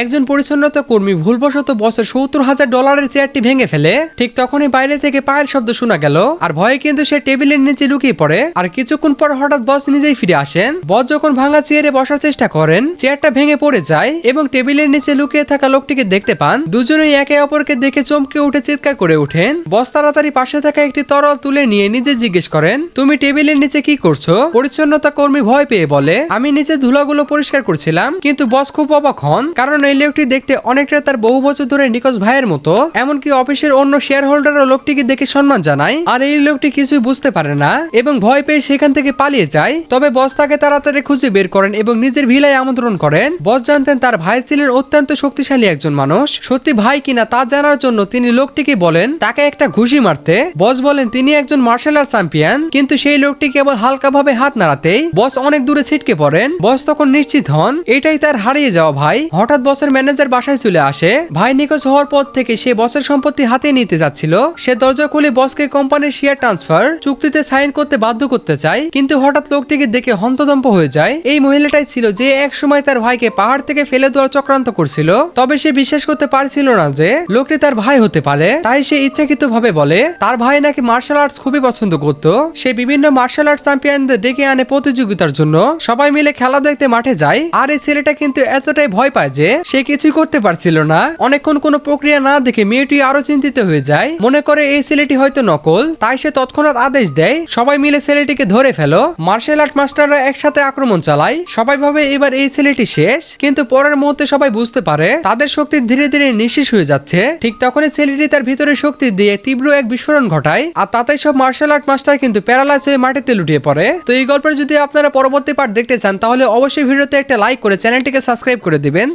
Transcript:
একজন পরিচ্ছন্নতা কর্মী ভুলবশত বসের সত্তর হাজার ডলারের চেয়ারটি ভেঙে ফেলে, ঠিক তখনই বাইরে থেকে পায়ের শব্দ শোনা গেল। আর ভয়ে কিন্তু সে টেবিলের নিচে লুকিয়ে পড়ে। আর কিছুক্ষণ পর হঠাৎ বস নিজেই ফিরে আসেন। বস যখন ভাঙা চেয়ারে বসার চেষ্টা করেন, চেয়ারটা ভেঙে পড়ে যায় এবং টেবিলের নিচে লুকিয়ে থাকা লোকটিকে দেখতে পান। দুজনেই একে অপরকে দেখে চমকে উঠে চিৎকার করে ওঠেন। বস তাড়াতাড়ি পাশে থাকা একটি তরল তুলে নিয়ে নিজে জিজ্ঞেস করেন, তুমি টেবিলের নিচে কি করছ? পরিচ্ছন্নতা কর্মী ভয় পেয়ে বলে, আমি নিচে ধুলাগুলো পরিষ্কার করছিলাম, কিন্তু বস খুব অবাক হন, কারণ এই লোকটি দেখতে অনেকটা তার বহু বছর ধরে নিকজ ভাইয়ের মতো। এমনকি অফিসের অন্য শেয়ার হোল্ডারও লোকটিকে দেখে সম্মান জানায়। আর এই লোকটি কিছুই বুঝতে পারে না এবং ভয় পেয়ে সেখান থেকে পালিয়ে যায়। তবে বস তাকে তাড়াতাড়ি খুঁজে বের করেন এবং নিজের ভিলায় আমন্ত্রণ করেন। বস জানতেন তার ভাই ছিলেন অত্যন্ত শক্তিশালী একজন মানুষ। সত্যি ভাই কিনা তা জানার জন্য তিনি লোকটিকে বলেন, তাকে একটা ঘুষি মারতে। বস বলেন, তিনি একজন মার্শাল আর্ট চ্যাম্পিয়ন কিন্তু সেই লোকটি কেবল হালকাভাবে হাত নাড়াতেই বস অনেক দূরে ছিটকে পড়েন। বস তখন নিশ্চিত হন, এটাই তার হারিয়ে যাওয়া ভাই। হঠাৎ বসের ম্যানেজার বাসায় চলে আসে। ভাই নিখোঁজ হওয়ার পর থেকে সে বসের সম্পত্তি হাতে নিতে যাচ্ছিল। সে দরজা খুলে বসকে কোম্পানির শেয়ার ট্রান্সফার চুক্তিতে সাইন করতে বাধ্য করতে চায়, কিন্তু হঠাৎ লোকটিকে দেখে হন্তদম্প হয়ে যায়। এই মহিলাটাই ছিল যে এক সময় তার ভাইকে পাহাড় থেকে ফেলে দেওয়ার চক্রান্ত করছিল। তবে সে বিশ্বাস করতে পারছিল না যে লোকটি তার ভাই হতে পারে। তাই সে ইচ্ছাকৃত ভাবে বলে, তার ভাই নাকি মার্শাল আর্টস খুবই পছন্দ করত। সে বিভিন্ন মার্শাল আর্ট চ্যাম্পিয়নদের ডেকে আনে প্রতিযোগিতার জন্য। সবাই মিলে খেলা দেখতে মাঠে যায়। আর এই ছেলেটা কিন্তু এতটাই ভয় পায় যে সে কিছুই করতে পারছিল না। অনেকক্ষণ কোনো প্রক্রিয়া না দেখে মেয়েটি আরও চিন্তিত হয়ে যায়। মনে করে এই ছেলেটি হয়তো নকল, তাই সে তৎক্ষণাৎ আদেশ দেয়, সবাই মিলে ছেলেটিকে ধরে ফেলো। মার্শাল আর্ট মাস্টাররা একসাথে আক্রমণ চালায়, সবাই ভাবে এবার এই ছেলেটি শেষ। কিন্তু পরের মুহূর্তে সবাই বুঝতে পারে, তাদের শক্তি ধীরে ধীরে নিঃশেষ হয়ে যাচ্ছে। ঠিক তখনই ছেলেটি তার ভিতরে শক্তি দিয়ে তীব্র এক বিস্ফোরণ ঘটায়, আর তাতেই সব মার্শাল আর্ট মাস্টার কিন্তু প্যারালাইজ হয়ে মাটিতে লুটিয়ে পড়ে। তো এই গল্পের যদি আপনারা পরবর্তী পার্ট দেখতে চান, তাহলে অবশ্যই ভিডিওতে একটা লাইক করে চ্যানেলটিকে সাবস্ক্রাইব করে দিবেন।